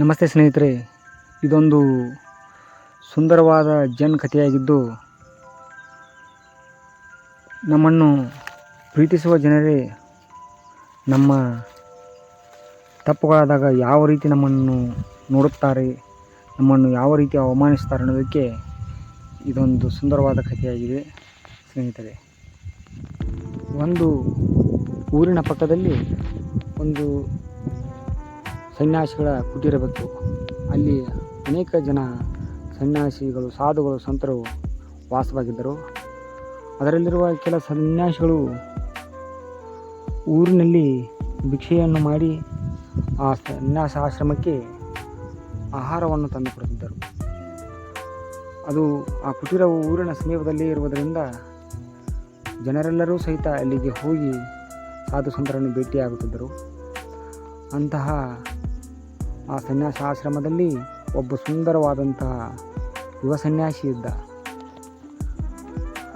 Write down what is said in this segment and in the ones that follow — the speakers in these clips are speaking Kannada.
ನಮಸ್ತೆ ಸ್ನೇಹಿತರೆ, ಇದೊಂದು ಸುಂದರವಾದ ಜನ್ ಕಥೆಯಾಗಿದ್ದು, ನಮ್ಮನ್ನು ಪ್ರೀತಿಸುವ ಜನರೇ ನಮ್ಮ ತಪ್ಪುಗಳಾದಾಗ ಯಾವ ರೀತಿ ನಮ್ಮನ್ನು ನೋಡುತ್ತಾರೆ, ನಮ್ಮನ್ನು ಯಾವ ರೀತಿ ಅವಮಾನಿಸ್ತಾರೆ ಅನ್ನೋದಕ್ಕೆ ಇದೊಂದು ಸುಂದರವಾದ ಕಥೆಯಾಗಿದೆ ಸ್ನೇಹಿತರೆ. ಒಂದು ಊರಿನ ಪಕ್ಕದಲ್ಲಿ ಒಂದು ಸನ್ಯಾಸಿಗಳ ಕುಟೀರವಿತ್ತು ಅಲ್ಲಿ ಅನೇಕ ಜನ ಸನ್ಯಾಸಿಗಳು, ಸಾಧುಗಳು, ಸಂತರು ವಾಸವಾಗಿದ್ದರು. ಅದರಲ್ಲಿರುವ ಕೆಲ ಸನ್ಯಾಸಿಗಳು ಊರಿನಲ್ಲಿ ಭಿಕ್ಷೆಯನ್ನು ಮಾಡಿ ಆ ಸನ್ಯಾಸ ಆಶ್ರಮಕ್ಕೆ ಆಹಾರವನ್ನು ತಂದುಕೊಡುತ್ತಿದ್ದರು ಅದು ಆ ಕುಟೀರವು ಊರಿನ ಸಮೀಪದಲ್ಲಿ ಇರುವುದರಿಂದ ಜನರೆಲ್ಲರೂ ಸಹಿತ ಅಲ್ಲಿಗೆ ಹೋಗಿ ಸಾಧು ಸಂತರನ್ನು ಭೇಟಿಯಾಗುತ್ತಿದ್ದರು. ಅಂತಹ ಆ ಸನ್ಯಾಸ ಆಶ್ರಮದಲ್ಲಿ ಒಬ್ಬ ಸುಂದರವಾದಂತಹ ಯುವ ಸನ್ಯಾಸಿ ಇದ್ದ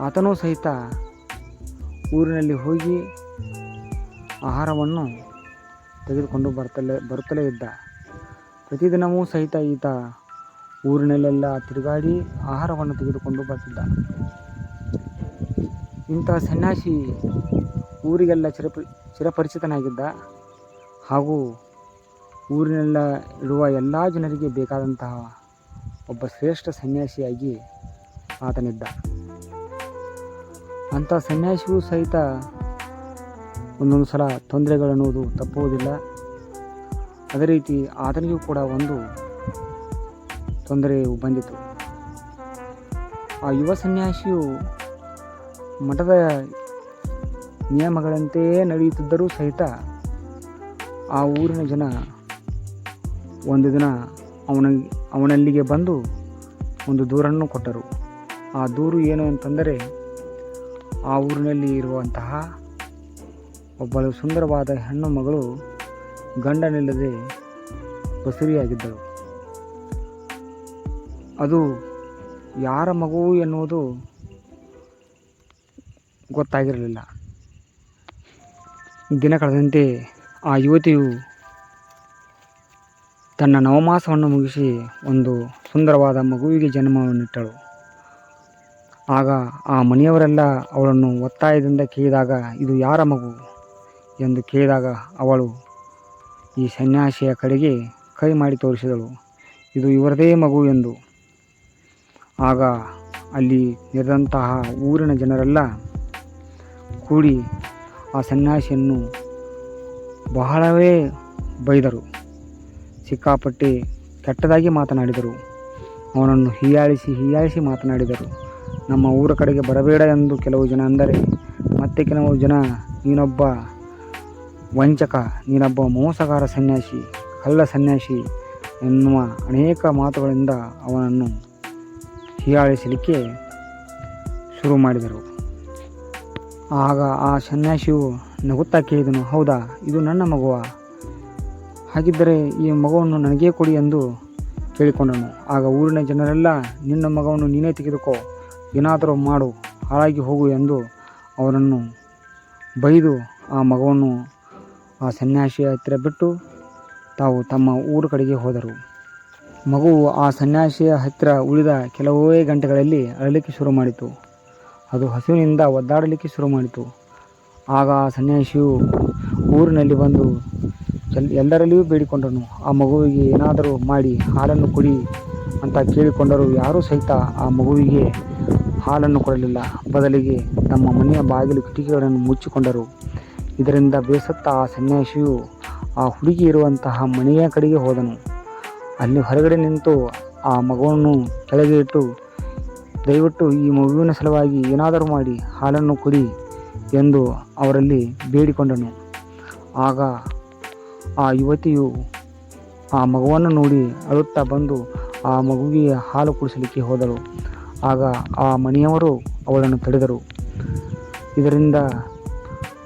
ಆತನೂ ಸಹಿತ ಊರಿನಲ್ಲಿ ಹೋಗಿ ಆಹಾರವನ್ನು ತೆಗೆದುಕೊಂಡು ಬರ್ತಲೇ, ಬರುತ್ತಲೇ ಇದ್ದ. ಪ್ರತಿದಿನವೂ ಸಹಿತ ಈತ ಊರಿನಲ್ಲೆಲ್ಲ ತಿರುಗಾಡಿ ಆಹಾರವನ್ನು ತೆಗೆದುಕೊಂಡು ಬರ್ತಿದ್ದ. ಇಂಥ ಸನ್ಯಾಸಿ ಊರಿಗೆಲ್ಲ ಚಿರಪ, ಚಿರಪರಿಚಿತನಾಗಿದ್ದ ಹಾಗೂ ಊರಿನೆಲ್ಲ ಇರುವ ಎಲ್ಲ ಜನರಿಗೆ ಬೇಕಾದಂತಹ ಒಬ್ಬ ಶ್ರೇಷ್ಠ ಸನ್ಯಾಸಿಯಾಗಿ ಆತನಿದ್ದ. ಅಂಥ ಸನ್ಯಾಸಿಯೂ ಸಹಿತ ಒಂದೊಂದು ಸಲ ತೊಂದರೆಗಳನ್ನುವುದು ತಪ್ಪುವುದಿಲ್ಲ. ಅದೇ ರೀತಿ ಆತನಿಗೂ ಕೂಡ ಒಂದು ತೊಂದರೆಯು ಬಂದಿತು. ಆ ಯುವ ಸನ್ಯಾಸಿಯು ಮಠದ ನಿಯಮಗಳಂತೆಯೇ ನಡೆಯುತ್ತಿದ್ದರೂ ಸಹಿತ ಆ ಊರಿನ ಜನ ಒಂದು ದಿನ ಅವನ ಅವನಲ್ಲಿಗೆ ಬಂದು ಒಂದು ದೂರನ್ನು ಕೊಟ್ಟರು. ಆ ದೂರು ಏನು ಅಂತಂದರೆ ಆ ಊರಿನಲ್ಲಿ ಇರುವಂತಹ ಒಬ್ಬಳು ಸುಂದರವಾದ ಹೆಣ್ಣು ಮಗಳು ಗಂಡನಿಲ್ಲದೆ ಬಸುರಿಯಾಗಿದ್ದಳು. ಅದು ಯಾರ ಮಗು ಎನ್ನುವುದು ಗೊತ್ತಾಗಿರಲಿಲ್ಲ. ದಿನ ಕಳೆದಂತೆ ಆ ಯುವತಿಯು ತನ್ನ ನವಮಾಸವನ್ನು ಮುಗಿಸಿ ಒಂದು ಸುಂದರವಾದ ಮಗುವಿಗೆ ಜನ್ಮವನ್ನಿಟ್ಟಳು. ಆಗ ಆ ಮನೆಯವರೆಲ್ಲ ಅವಳನ್ನು ಒತ್ತಾಯದಿಂದ ಕೇಳಿದಾಗ, ಇದು ಯಾರ ಮಗು? ಎಂದು ಕೇಳಿದಾಗ ಅವಳು ಈ ಸನ್ಯಾಸಿಯ ಕಡೆಗೆ ಕೈ ಮಾಡಿ ತೋರಿಸಿದಳು. ಇದು ಇವರದೇ ಮಗು ಎಂದು. ಆಗ ಅಲ್ಲಿ ಇರದಂತಹ ಊರಿನ ಜನರೆಲ್ಲ ಕೂಡಿ ಆ ಸನ್ಯಾಸಿಯನ್ನು ಬಹಳವೇ ಬೈದರು. ಸಿಕ್ಕಾಪಟ್ಟೆ ಕೆಟ್ಟದಾಗಿ ಮಾತನಾಡಿದರು. ಅವನನ್ನು ಹೀಯಾಳಿಸಿ ಹೀಯಾಳಿಸಿ ಮಾತನಾಡಿದರು. ನಮ್ಮ ಊರ ಕಡೆಗೆ ಬರಬೇಡ ಎಂದು ಕೆಲವು ಜನ ಅಂದರೆ, ಮತ್ತೆ ಕೆಲವು ಜನ ನೀನೊಬ್ಬ ವಂಚಕ, ನೀನೊಬ್ಬ ಮೋಸಗಾರ ಸನ್ಯಾಸಿ, ಕಳ್ಳ ಸನ್ಯಾಸಿ ಎನ್ನುವ ಅನೇಕ ಮಾತುಗಳಿಂದ ಅವನನ್ನು ಹೀಯಾಳಿಸಲಿಕ್ಕೆ ಶುರು ಮಾಡಿದರು. ಆಗ ಆ ಸನ್ಯಾಸಿಯು ನಗುತ್ತಾ ಕೇಳಿದನು, ಹೌದಾ, ಇದು ನನ್ನ ಮಗುವ? ಹಾಗಿದ್ದರೆ ಈ ಮಗವನ್ನು ನನಗೇ ಕೊಡಿ ಎಂದು ಕೇಳಿಕೊಂಡನು ಆಗ ಊರಿನ ಜನರೆಲ್ಲ, ನಿನ್ನ ಮಗವನ್ನು ನೀನೇ ತೆಗೆದುಕೋ, ಏನಾದರೂ ಮಾಡು, ಹಾಳಾಗಿ ಹೋಗು ಎಂದು ಅವರನ್ನು ಬೈದು ಆ ಮಗವನ್ನು ಆ ಸನ್ಯಾಸಿಯ ಹತ್ತಿರ ಬಿಟ್ಟು ತಾವು ತಮ್ಮ ಊರು ಕಡೆಗೆ ಹೋದರು. ಮಗು ಆ ಸನ್ಯಾಸಿಯ ಹತ್ತಿರ ಉಳಿದ ಕೆಲವೇ ಗಂಟೆಗಳಲ್ಲಿ ಅಳಲಿಕ್ಕೆ ಶುರು ಮಾಡಿತು. ಅದು ಹಸುವಿನಿಂದ ಒದ್ದಾಡಲಿಕ್ಕೆ ಶುರು ಮಾಡಿತು. ಆಗ ಆ ಸನ್ಯಾಸಿಯು ಊರಿನಲ್ಲಿ ಬಂದು ಎಲ್, ಎಲ್ಲರಲ್ಲಿಯೂ ಬೇಡಿಕೊಂಡನು. ಆ ಮಗುವಿಗೆ ಏನಾದರೂ ಮಾಡಿ ಹಾಲನ್ನು ಕೊಡಿ ಅಂತ ಕೇಳಿಕೊಂಡರೂ ಯಾರೂ ಸಹಿತ ಆ ಮಗುವಿಗೆ ಹಾಲನ್ನು ಕೊಡಲಿಲ್ಲ. ಬದಲಿಗೆ ತಮ್ಮ ಮನೆಯ ಬಾಗಿಲು ಕಿಟಕಿಗಳನ್ನು ಮುಚ್ಚಿಕೊಂಡರು. ಇದರಿಂದ ಬೇಸತ್ತ ಆ ಸನ್ಯಾಸಿಯು ಆ ಹುಡುಗಿ ಇರುವಂತಹ ಮನೆಯ ಕಡೆಗೆ ಹೋದನು. ಅಲ್ಲಿ ಹೊರಗಡೆ ನಿಂತು ಆ ಮಗುವನ್ನು ಕೆಳಗೆ ಇಟ್ಟು, ದಯವಿಟ್ಟು ಈ ಮಗುವಿನ ಸಲುವಾಗಿ ಏನಾದರೂ ಮಾಡಿ ಹಾಲನ್ನು ಕೊಡಿ ಎಂದು ಅವರಲ್ಲಿ ಬೇಡಿಕೊಂಡನು. ಆಗ ಆ ಯುವತಿಯು ಆ ಮಗುವನ್ನು ನೋಡಿ ಅಳುತ್ತಾ ಬಂದು ಆ ಮಗುವಿಗೆ ಹಾಲು ಕುಡಿಸಲಿಕ್ಕೆ ಹೋದಳು. ಆಗ ಆ ಮನೆಯವರು ಅವಳನ್ನು ತಡೆದರು. ಇದರಿಂದ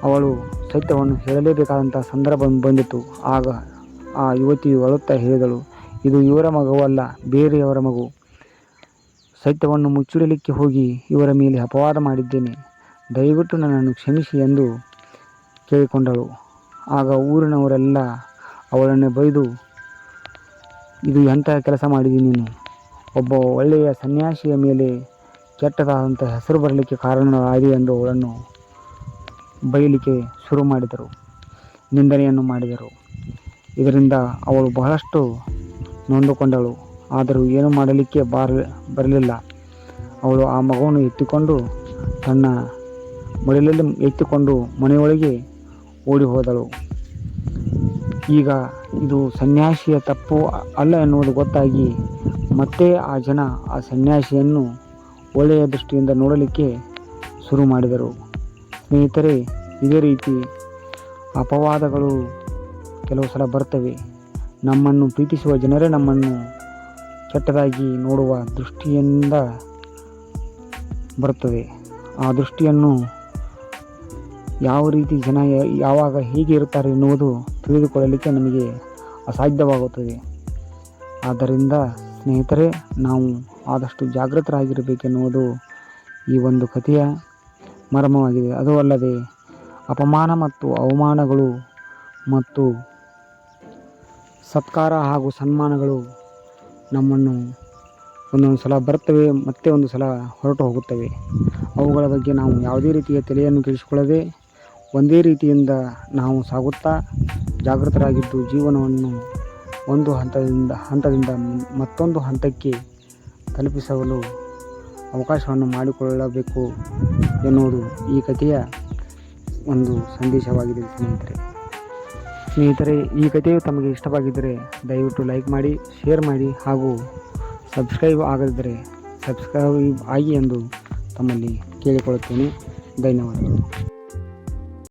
ಅವಳು ಸತ್ಯವನ್ನು ಹೇಳಲೇಬೇಕಾದಂಥ ಸಂದರ್ಭ ಬಂದಿತು ಆಗ ಆ ಯುವತಿಯು ಅಳುತ್ತಾ ಹೇಳಿದಳು, ಇದು ಇವರ ಮಗುವಲ್ಲ, ಬೇರೆಯವರ ಮಗು. ಸತ್ಯವನ್ನು ಮುಚ್ಚಿಡಲಿಕ್ಕೆ ಹೋಗಿ ಇವರ ಮೇಲೆ ಅಪವಾದ ಮಾಡಿದ್ದೇನೆ. ದಯವಿಟ್ಟು ನನ್ನನ್ನು ಕ್ಷಮಿಸಿ ಎಂದು ಕೇಳಿಕೊಂಡಳು. ಆಗ ಊರಿನವರೆಲ್ಲ ಅವಳನ್ನು ಬೈದು, ಇದು ಎಂಥ ಕೆಲಸ ಮಾಡಿದಿ ನೀನು? ಒಬ್ಬ ಒಳ್ಳೆಯ ಸನ್ಯಾಸಿಯ ಮೇಲೆ ಕೆಟ್ಟದಾದಂಥ ಹೆಸರು ಬರಲಿಕ್ಕೆ ಕಾರಣವಾಗಿದೆ ಎಂದು ಅವಳನ್ನು ಬೈಲಿಕ್ಕೆ ಶುರು ಮಾಡಿದರು, ನಿಂದನೆಯನ್ನು ಮಾಡಿದರು. ಇದರಿಂದ ಅವಳು ಬಹಳಷ್ಟು ನೊಂದುಕೊಂಡಳು, ಆದರೂ ಏನು ಮಾಡಲಿಕ್ಕೆ ಬಾರ, ಬರಲಿಲ್ಲ. ಅವಳು ಆ ಮಗುವನ್ನು ಎತ್ತಿಕೊಂಡು ತನ್ನ ಮಡಿಲಲ್ಲಿ ಎತ್ತಿಕೊಂಡು ಮನೆಯೊಳಗೆ ಓಡಿ ಹೋದಳು. ಈಗ ಇದು ಸನ್ಯಾಸಿಯ ತಪ್ಪು ಅಲ್ಲ ಎನ್ನುವುದು ಗೊತ್ತಾಗಿ ಮತ್ತೆ ಆ ಜನ ಆ ಸನ್ಯಾಸಿಯನ್ನು ಒಳ್ಳೆಯ ದೃಷ್ಟಿಯಿಂದ ನೋಡಲಿಕ್ಕೆ ಶುರು ಮಾಡಿದರು. ಸ್ನೇಹಿತರೆ, ಇದೇ ರೀತಿ ಅಪವಾದಗಳು ಕೆಲವು ಸಲ ಬರ್ತವೆ. ನಮ್ಮನ್ನು ಪ್ರೀತಿಸುವ ಜನರೇ ನಮ್ಮನ್ನು ಕೆಟ್ಟದಾಗಿ ನೋಡುವ ದೃಷ್ಟಿಯಿಂದ ಬರುತ್ತದೆ ಆ ದೃಷ್ಟಿಯನ್ನು ಯಾವ ರೀತಿ ಜನ ಯಾವಾಗ ಹೇಗೆ ಇರುತ್ತಾರೆ ಎನ್ನುವುದು ತಿಳಿದುಕೊಳ್ಳಲಿಕ್ಕೆ ನಮಗೆ ಅಸಾಧ್ಯವಾಗುತ್ತದೆ. ಆದ್ದರಿಂದ ಸ್ನೇಹಿತರೆ, ನಾವು ಆದಷ್ಟು ಜಾಗೃತರಾಗಿರಬೇಕೆನ್ನುವುದು ಈ ಒಂದು ಕಥೆಯ ಮರ್ಮವಾಗಿದೆ. ಅದು ಅಲ್ಲದೆ ಅಪಮಾನ ಮತ್ತು ಅವಮಾನಗಳು ಮತ್ತು ಸತ್ಕಾರ ಹಾಗೂ ಸನ್ಮಾನಗಳು ನಮ್ಮನ್ನು ಒಂದೊಂದು ಸಲ ಬರ್ತವೆ ಮತ್ತೆ ಒಂದು ಸಲ ಹೊರಟು ಹೋಗುತ್ತವೆ. ಅವುಗಳ ಬಗ್ಗೆ ನಾವು ಯಾವುದೇ ರೀತಿಯ ತಲೆಯನ್ನು ಕೆಡಿಸಿಕೊಳ್ಳದೆ ಒಂದೇ ರೀತಿಯಿಂದ ನಾವು ಸಾಗುತ್ತಾ ಜಾಗೃತರಾಗಿದ್ದು ಜೀವನವನ್ನು ಒಂದು ಹಂತದಿಂದ ಹಂತದಿಂದ ಮತ್ತೊಂದು ಹಂತಕ್ಕೆ ತಲುಪಿಸಲು ಅವಕಾಶವನ್ನು ಮಾಡಿಕೊಳ್ಳಬೇಕು ಎನ್ನುವುದು ಈ ಕಥೆಯ ಒಂದು ಸಂದೇಶವಾಗಿದೆ ಸ್ನೇಹಿತರೆ. ಸ್ನೇಹಿತರೆ, ಈ ಕಥೆಯು ತಮಗೆ ಇಷ್ಟವಾಗಿದ್ದರೆ ದಯವಿಟ್ಟು ಲೈಕ್ ಮಾಡಿ, ಶೇರ್ ಮಾಡಿ ಹಾಗೂ ಸಬ್ಸ್ಕ್ರೈಬ್ ಆಗದಿದ್ದರೆ ಸಬ್ಸ್ಕ್ರೈಬ್ ಆಗಿ ಎಂದು ತಮ್ಮಲ್ಲಿ ಕೇಳಿಕೊಳ್ಳುತ್ತೇನೆ. ಧನ್ಯವಾದಗಳು.